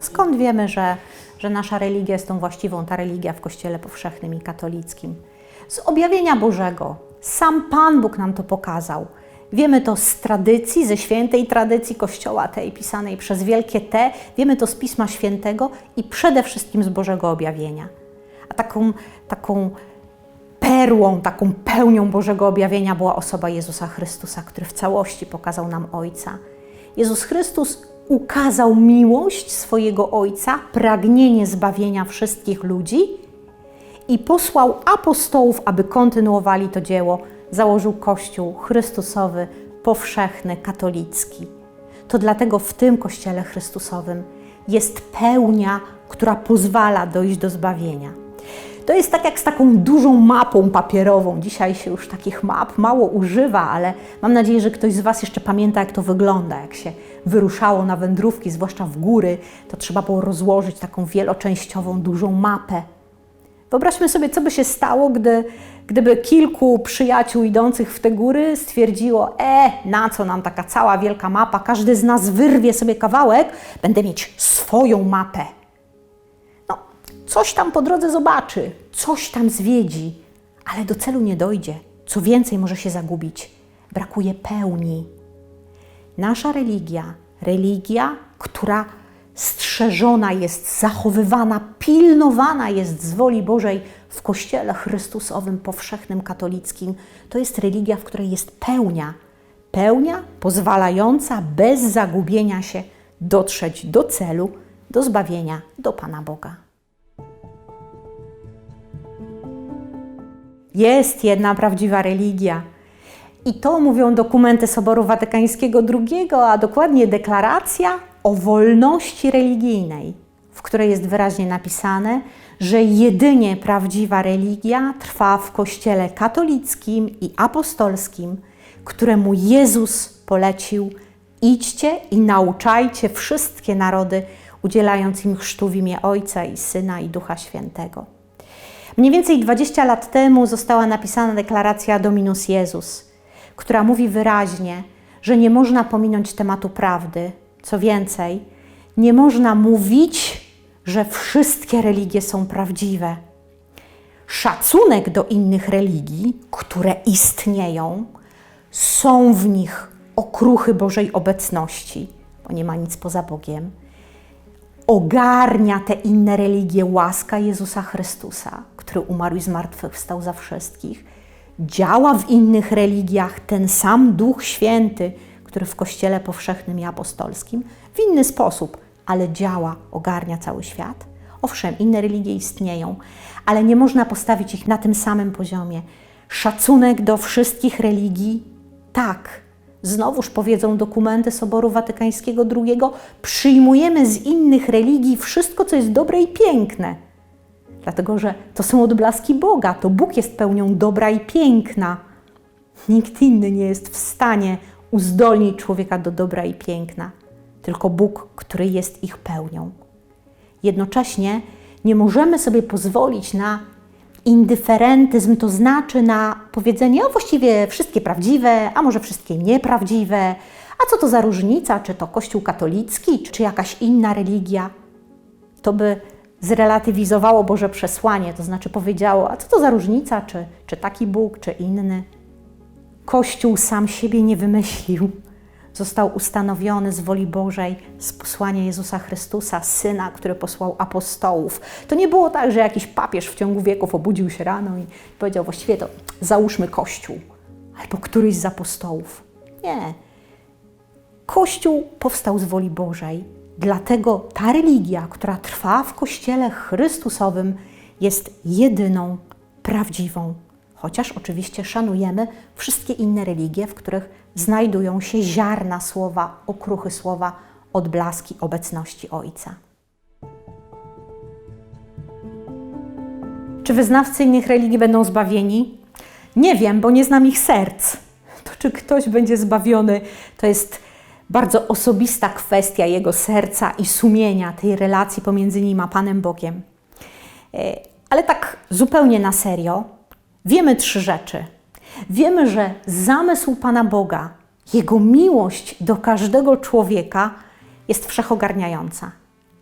Skąd wiemy, że, że nasza religia jest tą właściwą, ta religia w Kościele powszechnym i katolickim? Z objawienia Bożego. Sam Pan Bóg nam to pokazał. Wiemy to z tradycji, ze świętej tradycji Kościoła, tej pisanej przez wielkie T, wiemy to z Pisma Świętego i przede wszystkim z Bożego objawienia. A taką, taką perłą, taką pełnią Bożego objawienia była osoba Jezusa Chrystusa, który w całości pokazał nam Ojca. Jezus Chrystus ukazał miłość swojego Ojca, pragnienie zbawienia wszystkich ludzi i posłał apostołów, aby kontynuowali to dzieło. Założył Kościół Chrystusowy, powszechny, katolicki. To dlatego w tym Kościele Chrystusowym jest pełnia, która pozwala dojść do zbawienia. To jest tak jak z taką dużą mapą papierową. Dzisiaj się już takich map mało używa, ale mam nadzieję, że ktoś z Was jeszcze pamięta, jak to wygląda. Jak się wyruszało na wędrówki, zwłaszcza w góry, to trzeba było rozłożyć taką wieloczęściową, dużą mapę. Wyobraźmy sobie, co by się stało, gdy, gdyby kilku przyjaciół idących w te góry stwierdziło: E, na co nam taka cała wielka mapa? Każdy z nas wyrwie sobie kawałek, będę mieć swoją mapę. Coś tam po drodze zobaczy, coś tam zwiedzi, ale do celu nie dojdzie. Co więcej, może się zagubić. Brakuje pełni. Nasza religia, religia, która strzeżona jest, zachowywana, pilnowana jest z woli Bożej w Kościele Chrystusowym, powszechnym, katolickim, to jest religia, w której jest pełnia. Pełnia pozwalająca bez zagubienia się dotrzeć do celu, do zbawienia, do Pana Boga. Jest jedna prawdziwa religia. I to mówią dokumenty Soboru Watykańskiego II, a dokładnie deklaracja o wolności religijnej, w której jest wyraźnie napisane, że jedynie prawdziwa religia trwa w Kościele katolickim i apostolskim, któremu Jezus polecił: idźcie i nauczajcie wszystkie narody, udzielając im chrztu w imię Ojca i Syna i Ducha Świętego. Mniej więcej 20 lat temu została napisana deklaracja Dominus Jezus, która mówi wyraźnie, że nie można pominąć tematu prawdy. Co więcej, nie można mówić, że wszystkie religie są prawdziwe. Szacunek do innych religii, które istnieją, są w nich okruchy Bożej obecności, bo nie ma nic poza Bogiem. Ogarnia te inne religie łaska Jezusa Chrystusa, który umarł i zmartwychwstał za wszystkich. Działa w innych religiach ten sam Duch Święty, który w Kościele powszechnym i apostolskim, w inny sposób, ale działa, ogarnia cały świat. Owszem, inne religie istnieją, ale nie można postawić ich na tym samym poziomie. Szacunek do wszystkich religii, tak. Znowuż powiedzą dokumenty Soboru Watykańskiego II, przyjmujemy z innych religii wszystko, co jest dobre i piękne. Dlatego, że to są odblaski Boga, to Bóg jest pełnią dobra i piękna. Nikt inny nie jest w stanie uzdolnić człowieka do dobra i piękna, tylko Bóg, który jest ich pełnią. Jednocześnie nie możemy sobie pozwolić na indyferentyzm, to znaczy na powiedzenie, o właściwie wszystkie prawdziwe, a może wszystkie nieprawdziwe, a co to za różnica, czy to Kościół katolicki, czy jakaś inna religia. To by zrelatywizowało Boże przesłanie, to znaczy powiedziało, a co to za różnica, czy, czy taki Bóg, czy inny. Kościół sam siebie nie wymyślił. Został ustanowiony z woli Bożej, z posłania Jezusa Chrystusa, Syna, który posłał apostołów. To nie było tak, że jakiś papież w ciągu wieków obudził się rano i powiedział, właściwie to załóżmy Kościół, albo któryś z apostołów. Nie. Kościół powstał z woli Bożej, dlatego ta religia, która trwa w Kościele Chrystusowym, jest jedyną prawdziwą chociaż oczywiście szanujemy wszystkie inne religie, w których znajdują się ziarna słowa, okruchy słowa, odblaski obecności Ojca. Czy wyznawcy innych religii będą zbawieni? Nie wiem, bo nie znam ich serc. To, czy ktoś będzie zbawiony, to jest bardzo osobista kwestia jego serca i sumienia, tej relacji pomiędzy nim a Panem Bogiem. E, ale tak zupełnie na serio, Wiemy trzy rzeczy. wiemy, że zamysł Pana Boga, Jego miłość do każdego człowieka jest wszechogarniająca.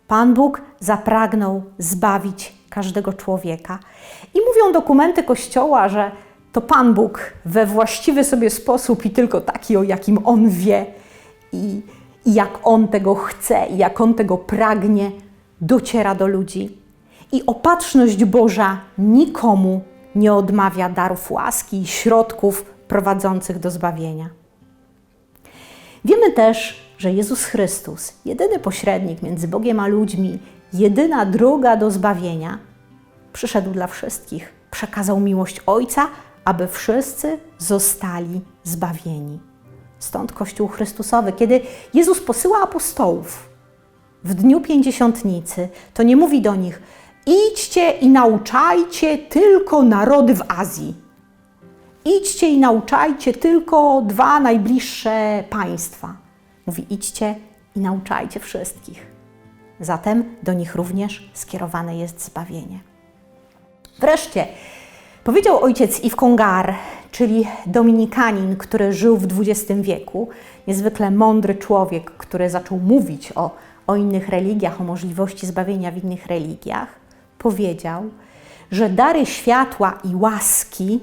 Pan Bóg zapragnął zbawić każdego człowieka. I mówią dokumenty Kościoła, że to Pan Bóg we właściwy sobie sposób i tylko taki, o jakim On wie i, i jak On tego chce i jak On tego pragnie, dociera do ludzi. I opatrzność Boża nikomu nie odmawia darów łaski i środków prowadzących do zbawienia. Wiemy też, że Jezus Chrystus, jedyny pośrednik między Bogiem a ludźmi, jedyna droga do zbawienia, przyszedł dla wszystkich, przekazał miłość Ojca, aby wszyscy zostali zbawieni. Stąd Kościół Chrystusowy, kiedy Jezus posyła apostołów w dniu pięćdziesiątnicy, to nie mówi do nich: idźcie i nauczajcie tylko narody w Azji. Idźcie i nauczajcie tylko dwa najbliższe państwa. Mówi: idźcie i nauczajcie wszystkich. Zatem do nich również skierowane jest zbawienie. Wreszcie powiedział ojciec Yves Congar, czyli dominikanin, który żył w XX wieku, niezwykle mądry człowiek, który zaczął mówić o, o innych religiach, o możliwości zbawienia w innych religiach, powiedział, że dary światła i łaski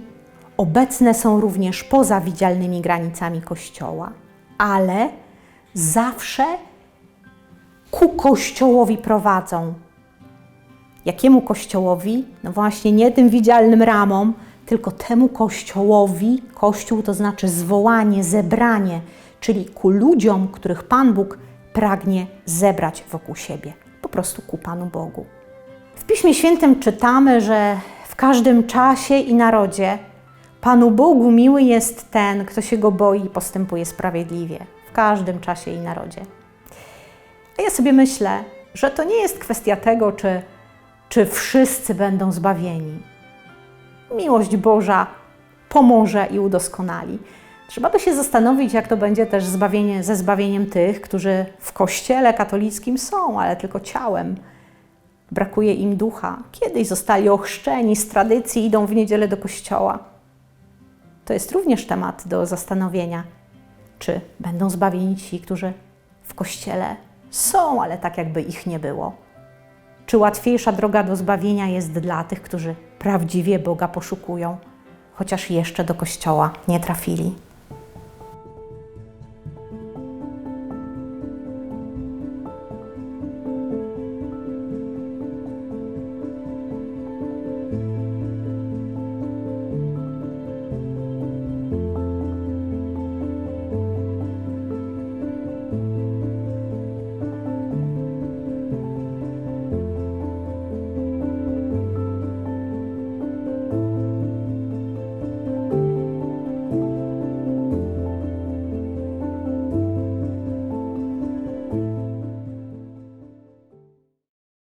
obecne są również poza widzialnymi granicami Kościoła, ale zawsze ku Kościołowi prowadzą. Jakiemu Kościołowi? No właśnie nie tym widzialnym ramom, tylko temu Kościołowi, Kościół to znaczy zwołanie, zebranie, czyli ku ludziom, których Pan Bóg pragnie zebrać wokół siebie, po prostu ku Panu Bogu. W Piśmie Świętym czytamy, że w każdym czasie i narodzie Panu Bogu miły jest ten, kto się go boi i postępuje sprawiedliwie. W każdym czasie i narodzie. A ja sobie myślę, że to nie jest kwestia tego, czy, czy wszyscy będą zbawieni. Miłość Boża pomoże i udoskonali. Trzeba by się zastanowić, jak to będzie też zbawienie, ze zbawieniem tych, którzy w kościele katolickim są, ale tylko ciałem. Brakuje im ducha. Kiedyś zostali ochrzczeni z tradycji, idą w niedzielę do kościoła. To jest również temat do zastanowienia, czy będą zbawieni ci, którzy w kościele są, ale tak jakby ich nie było. Czy łatwiejsza droga do zbawienia jest dla tych, którzy prawdziwie Boga poszukują, chociaż jeszcze do kościoła nie trafili?